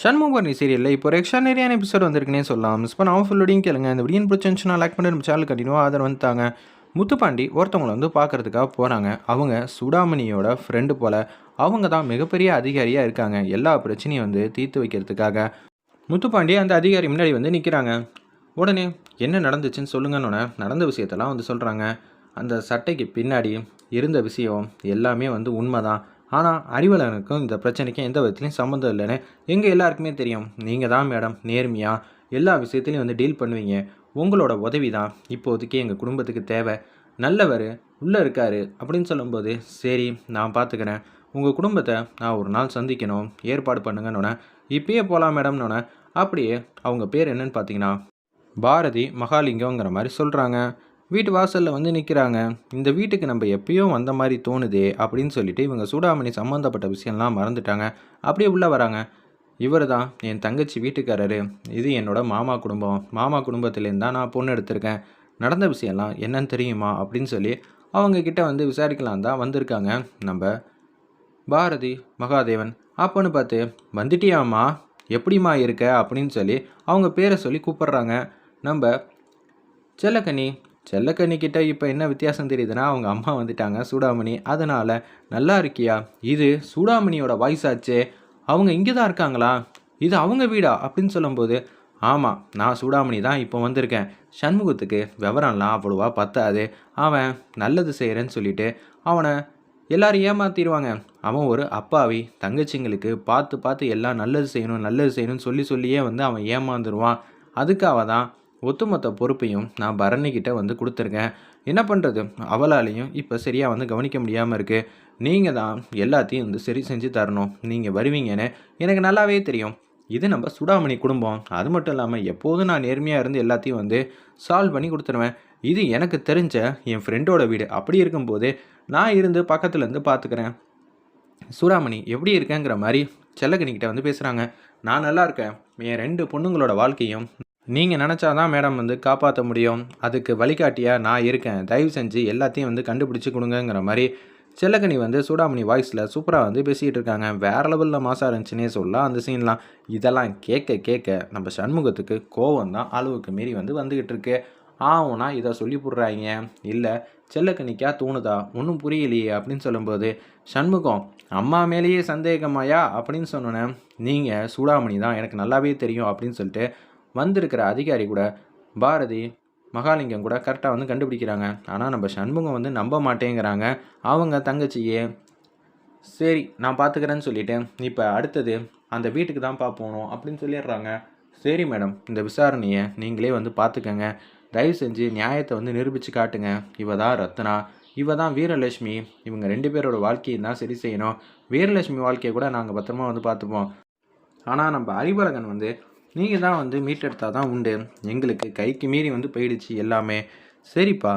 சண்முகபரணி சீரியலில் இப்போ ஒரு நிறையான எபிசோட் வந்திருக்குனே சொல்லலாம். மிஸ் பண்ண ஃபுல்லோடையும் கேளுங்க. இந்த வீடியோ பிடிச்சிருந்துச்சுன்னா லைக் பண்ணி நம்ம சேனல் கண்டினியூ ஆதரவு வந்துட்டாங்க. முத்துப்பாண்டி ஒருத்தவங்களை வந்து பார்க்கறதுக்காக போகிறாங்க அவங்க சுடாமணியோட ஃப்ரெண்டு போல். அவங்க தான் மிகப்பெரிய அதிகாரியாக இருக்காங்க. எல்லா பிரச்சனையும் வந்து தீர்த்து வைக்கிறதுக்காக. முத்துப்பாண்டி அந்த அதிகாரி முன்னாடி வந்து நிற்கிறாங்க உடனே என்ன நடந்துச்சுன்னு சொல்லுங்கன்னு நடந்த விஷயத்தெல்லாம் வந்து சொல்கிறாங்க அந்த சட்டைக்கு பின்னாடி இருந்த விஷயம் எல்லாமே வந்து உண்மை தான் ஆனால் அறிவலனுக்கும் இந்த பிரச்சனைக்கும் எந்த விதத்துலையும் சம்மந்தம் இல்லைன்னு எங்கள் எல்லாருக்குமே தெரியும். நீங்கள் தான் மேடம் நேர்மையாக எல்லா விஷயத்துலையும் வந்து டீல் பண்ணுவீங்க. உங்களோட உதவி தான் இப்போதைக்கு எங்கள் குடும்பத்துக்கு தேவை. நல்லவர் உள்ளே இருக்காரு அப்படின்னு சொல்லும்போது சரி நான் பார்த்துக்கிறேன் உங்கள் குடும்பத்தை நான் ஒரு நாள் சந்திக்கணும் ஏற்பாடு பண்ணுங்கன்னொன்னே இப்பயே போகலாம் மேடம்னொன்னே அப்படியே அவங்க பேர் என்னன்னு பார்த்தீங்கன்னா பாரதி மகாலிங்கங்கிற மாதிரி சொல்கிறாங்க வீட்டு வாசலில் வந்து நிற்கிறாங்க இந்த வீட்டுக்கு நம்ம எப்பயோ வந்த மாதிரி தோணுதே அப்படின்னு சொல்லிட்டு இவங்க சூடாமணி சம்மந்தப்பட்ட விஷயம்லாம் மறந்துட்டாங்க. அப்படியே உள்ளே வராங்க. இவர் தான் என் தங்கச்சி வீட்டுக்காரரு. இது என்னோட மாமா குடும்பம். மாமா குடும்பத்துலேருந்து தான் நான் பொண்ணு எடுத்திருக்கேன். நடந்த விஷயம்லாம் என்னன்னு தெரியுமா? அப்படின்னு சொல்லி அவங்கக்கிட்ட வந்து விசாரிக்கலாம் தான் வந்திருக்காங்க. நம்ம பாரதி மகாதேவன் அப்போன்னு பார்த்து வந்துட்டியாம்மா? எப்படிம்மா இருக்க? அப்படின்னு சொல்லி அவங்க பேரை சொல்லி கூப்பிட்றாங்க. நம்ம செல்லக்கண்ணி செல்லக்கண்ணிக்கிட்ட இப்போ என்ன வித்தியாசம் தெரியுதுன்னா அவங்க அம்மா வந்துட்டாங்க சூடாமணி. அதனால் நல்லா இருக்கியா? இது சூடாமணியோட வாய்ஸ் ஆச்சே. அவங்க இங்கே தான் இருக்காங்களா? இது அவங்க வீடா? அப்படின்னு சொல்லும்போது ஆமாம் நான் சூடாமணி தான் இப்போ வந்திருக்கேன். சண்முகத்துக்கு விவரம்லாம் அவ்வளோவா பத்தாது. அவன் நல்லது செய்கிறேன்னு சொல்லிட்டு அவனை எல்லாரும் ஏமாத்திடுவாங்க. அவன் ஒரு அப்பாவி தங்கச்சிங்களுக்கு பார்த்து பார்த்து எல்லாம் நல்லது செய்யணும் நல்லது செய்யணும்னு சொல்லி சொல்லியே வந்து அவன் ஏமாந்துருவான். அதுக்காக தான் ஒட்டுமொத்த பொறுப்பையும் நான் பரணிக்கிட்ட வந்து கொடுத்துருக்கேன். என்ன பண்ணுறது அவளாலையும் இப்போ சரியாக வந்து கவனிக்க முடியாமல் இருக்குது நீங்கள் தான் எல்லாத்தையும் வந்து சரி செஞ்சு தரணும். நீங்கள் வருவீங்கன்னு எனக்கு நல்லாவே தெரியும். இது நம்ம சுடாமணி குடும்பம். அது மட்டும் இல்லாமல் எப்போதும் நான் நேர்மையாக இருந்து எல்லாத்தையும் வந்து சால்வ் பண்ணி கொடுத்துருவேன். இது எனக்கு தெரிஞ்ச என் ஃப்ரெண்டோட வீடு. அப்படி இருக்கும்போது நான் இருந்து பக்கத்துலேருந்து பார்த்துக்கிறேன் சூடாமணி எப்படி இருக்கேங்கிற மாதிரி செல்லக்கணிக்கிட்ட வந்து பேசுகிறாங்க நான் நல்லா இருக்கேன். என் ரெண்டு பொண்ணுங்களோட வாழ்க்கையும் நீங்கள் நினச்சா தான் மேடம் வந்து காப்பாற்ற முடியும். அதுக்கு வழிகாட்டியாக நான் இருக்கேன். தயவு செஞ்சு எல்லாத்தையும் வந்து கண்டுபிடிச்சி கொடுங்கங்கிற மாதிரி செல்லக்கனி வந்து சூடாமணி வாய்ஸில் சூப்பராக வந்து பேசிகிட்டு இருக்காங்க. வேறு லெவலில் மாசாக இருந்துச்சுன்னே சொல்லலாம் அந்த சீன்லாம் இதெல்லாம் கேட்க கேட்க நம்ம சண்முகத்துக்கு கோவம் தான் அளவுக்கு மீறி வந்து வந்துக்கிட்டு இருக்கு. ஆவுனா இதை சொல்லி போடுறாங்க. இல்லை செல்லக்கனிக்கா தோணுதா? ஒன்றும் புரியலையே அப்படின்னு சொல்லும்போது சண்முகம் அம்மா மேலேயே சந்தேகமாயா? அப்படின்னு சொன்னோன்னே நீங்கள் சூடாமணி தான். எனக்கு நல்லாவே தெரியும். அப்படின்னு சொல்லிட்டு வந்திருக்கிற அதிகாரி கூட பாரதி மகாலிங்கம் கூட கரெக்டாக வந்து கண்டுபிடிக்கிறாங்க. ஆனால் நம்ம சண்முகம் வந்து நம்ப மாட்டேங்கிறாங்க. அவங்க தங்கச்சியே சரி நான் பார்த்துக்கிறேன்னு சொல்லிட்டு இப்போ அடுத்தது அந்த வீட்டுக்கு தான் போகணும் அப்படின்னு சொல்லிடுறாங்க. சரி மேடம் இந்த விசாரணையை நீங்களே வந்து பார்த்துக்கங்க தயவு செஞ்சு நியாயத்தை வந்து நிரூபித்து காட்டுங்க. இவ தான் ரத்னா. இவ தான் வீரலட்சுமி. இவங்க ரெண்டு பேரோட வாழ்க்கையை தான் சரி செய்யணும். வீரலட்சுமி வாழ்க்கையை கூட நாங்கள் பத்திரமா வந்து பார்த்துப்போம் ஆனால் நம்ம அறிவழகன் வந்து நீங்கள் தான் வந்து மீட்டெடுத்தால் தான் உண்டு. எங்களுக்கு கைக்கு மீறி வந்து போயிடுச்சு எல்லாமே. சரிப்பா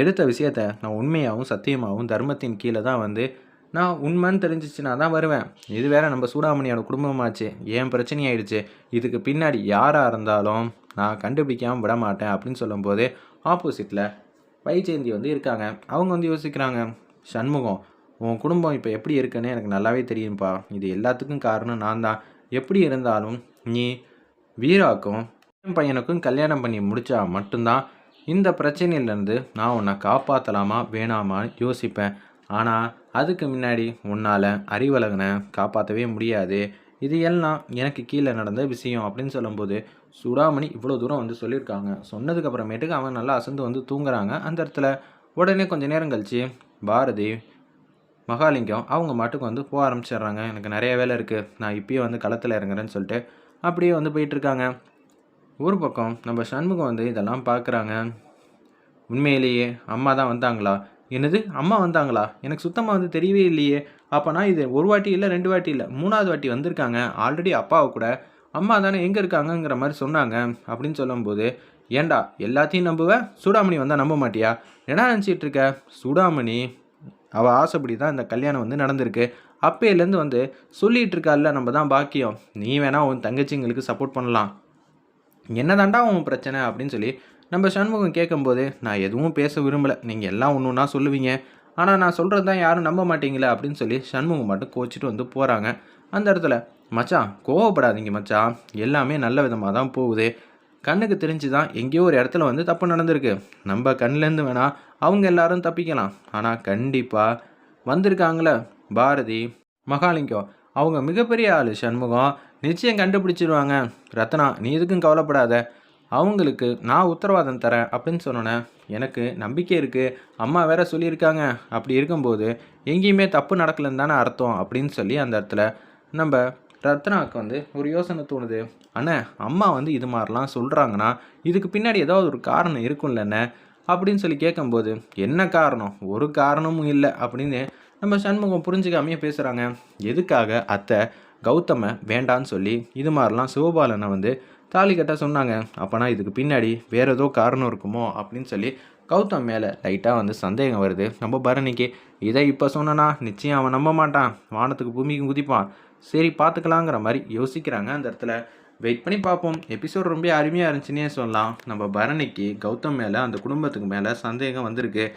எடுத்த விஷயத்த நான் உண்மையாகவும் சத்தியமாகவும் தர்மத்தின் கீழே தான் வந்து நான் உண்மைன்னு தெரிஞ்சிச்சுனா தான் வருவேன். இது வேற நம்ம சூடாமணியோட குடும்பமாச்சு. ஏன் பிரச்சனையாயிடுச்சு? இதுக்கு பின்னாடி யாராக இருந்தாலும் நான் கண்டுபிடிக்காமல் விட மாட்டேன் அப்படின்னு சொல்லும்போது ஆப்போசிட்டில் வைஜெயந்தி வந்து இருக்காங்க. அவங்க வந்து யோசிக்கிறாங்க சண்முகம் உன் குடும்பம் இப்போ எப்படி இருக்குன்னு எனக்கு நல்லாவே தெரியும்ப்பா இது எல்லாத்துக்கும் காரணம் நான் தான் எப்படி இருந்தாலும் நீ வீராக்கும் என் பையனுக்கும் கல்யாணம் பண்ணி முடித்தா மட்டும்தான் இந்த பிரச்சனையிலேருந்து நான் உன்னை காப்பாற்றலாமா வேணாமான்னு யோசிப்பேன். ஆனால் அதுக்கு முன்னாடி உன்னால் அறிவழகனை காப்பாற்றவே முடியாது. இது எல்லாம் எனக்கு கீழே நடந்த விஷயம் அப்படின்னு சொல்லும்போது சுடாமணி இவ்வளோ தூரம் வந்து சொல்லியிருக்காங்க. சொன்னதுக்கப்புறமேட்டுக்கு அவங்க அவன் நல்லா அசந்து வந்து தூங்குறாங்க. அந்த இடத்துல உடனே கொஞ்ச நேரம் கழிச்சு பாரதி மகாலிங்கம் அவங்க மாட்டுக்கு வந்து போக ஆரம்பிச்சிடுறாங்க. எனக்கு நிறைய வேலை இருக்குது நான் இப்பயே வந்து களத்தில் இறங்குறேன்னு சொல்லிட்டு அப்படியே வந்து போயிட்டுருக்காங்க. ஒரு பக்கம் நம்ம சண்முகம் வந்து இதெல்லாம் பார்க்குறாங்க. உண்மையிலேயே அம்மா தான் வந்தாங்களா? என்னது? அம்மா வந்தாங்களா? எனக்கு சுத்தமாக வந்து தெரியவே இல்லையே. அப்போனா இது ஒரு வாட்டி இல்லை ரெண்டு வாட்டி இல்லை மூணாவது வாட்டி வந்திருக்காங்க. ஆல்ரெடி அப்பாவை கூட. அம்மா தானே எங்கே இருக்காங்கங்கிற மாதிரி சொன்னாங்க அப்படின்னு சொல்லும்போது ஏண்டா எல்லாத்தையும் நம்புவேன் சூடாமணி வந்தால் நம்ப மாட்டியா? என்ன நினச்சிட்டு இருக்க? சூடாமணி அவள் ஆசைப்படி தான் இந்த கல்யாணம் வந்து நடந்திருக்கு. அப்பையிலேருந்து வந்து சொல்லிகிட்டு இருக்கால நம்ம தான் பாக்கியம். நீ வேணால் உன் தங்கச்சிங்களுக்கு சப்போர்ட் பண்ணலாம். என்னதாண்டா உன் பிரச்சனை அப்படின்னு சொல்லி நம்ம சண்முகம் கேட்கும்போது நான் எதுவும் பேச விரும்பலை. நீங்கள் எல்லாம் ஒன்று ஒன்றா சொல்லுவீங்க. ஆனால் நான் சொல்கிறது தான் யாரும் நம்ப மாட்டீங்களே அப்படின்னு சொல்லி சண்முகம் மட்டும் கோச்சிட்டு வந்து போகிறாங்க அந்த இடத்துல மச்சான் கோவப்படாதீங்க மச்சான். எல்லாமே நல்ல விதமாக தான் போகுது. கண்ணுக்கு தெரிஞ்சு தான் எங்கேயோ ஒரு இடத்துல வந்து தப்பு நடந்திருக்கு. நம்ம கண்ணிலேருந்து வேணால் அவங்க எல்லாரும் தப்பிக்கலாம். ஆனால் கண்டிப்பாக வந்திருக்காங்களே? பாரதி மகாலிங்கம். அவங்க மிகப்பெரிய ஆள் சண்முகம். நிச்சயம் கண்டுபிடிச்சிருவாங்க. ரத்னா நீ எதுக்கும் கவலைப்படாத. அவங்களுக்கு நான் உத்தரவாதம் தரேன் அப்படின்னு சொன்னோன்னே எனக்கு நம்பிக்கை இருக்குது அம்மா வேற சொல்லியிருக்காங்க. அப்படி இருக்கும்போது எங்கேயுமே தப்பு நடக்கலன்னு தானே அர்த்தம் அப்படின்னு சொல்லி அந்த இடத்துல நம்ம ரத்னாவுக்கு வந்து ஒரு யோசனை தோணுது. அண்ணே அம்மா வந்து இது மாதிரிலாம் சொல்கிறாங்கன்னா இதுக்கு பின்னாடி ஏதாவது ஒரு காரணம் இருக்கும்லண்ணே அப்படின்னு சொல்லி கேட்கும்போது என்ன காரணம்? ஒரு காரணமும் இல்லை அப்படின்னு நம்ம சண்முகம் புரிஞ்சுக்காமையே பேசுகிறாங்க எதுக்காக அத்தை கௌதம வேண்டான்னு சொல்லி இது மாதிரிலாம் சிவபாலனை வந்து தாலி கட்ட சொன்னாங்க. அப்போனா இதுக்கு பின்னாடி வேறு ஏதோ காரணம் இருக்குமோ அப்படின்னு சொல்லி கௌதம் மேலே லைட்டாக வந்து சந்தேகம் வருது. நம்ம பரணிக்கு இதை இப்போ சொன்னனா? நிச்சயம் அவன் நம்ப மாட்டான். வானத்துக்கு பூமிக்கு குதிப்பான். சரி பார்த்துக்கலாங்கிற மாதிரி யோசிக்கிறாங்க அந்த இடத்துல. வெயிட் பண்ணி பார்ப்போம் எபிசோட் ரொம்ப அருமையாக இருந்துச்சுன்னே சொல்லலாம். நம்ம பரணிக்கு கௌதம் மேலே அந்த குடும்பத்துக்கு மேலே சந்தேகம் வந்திருக்கு.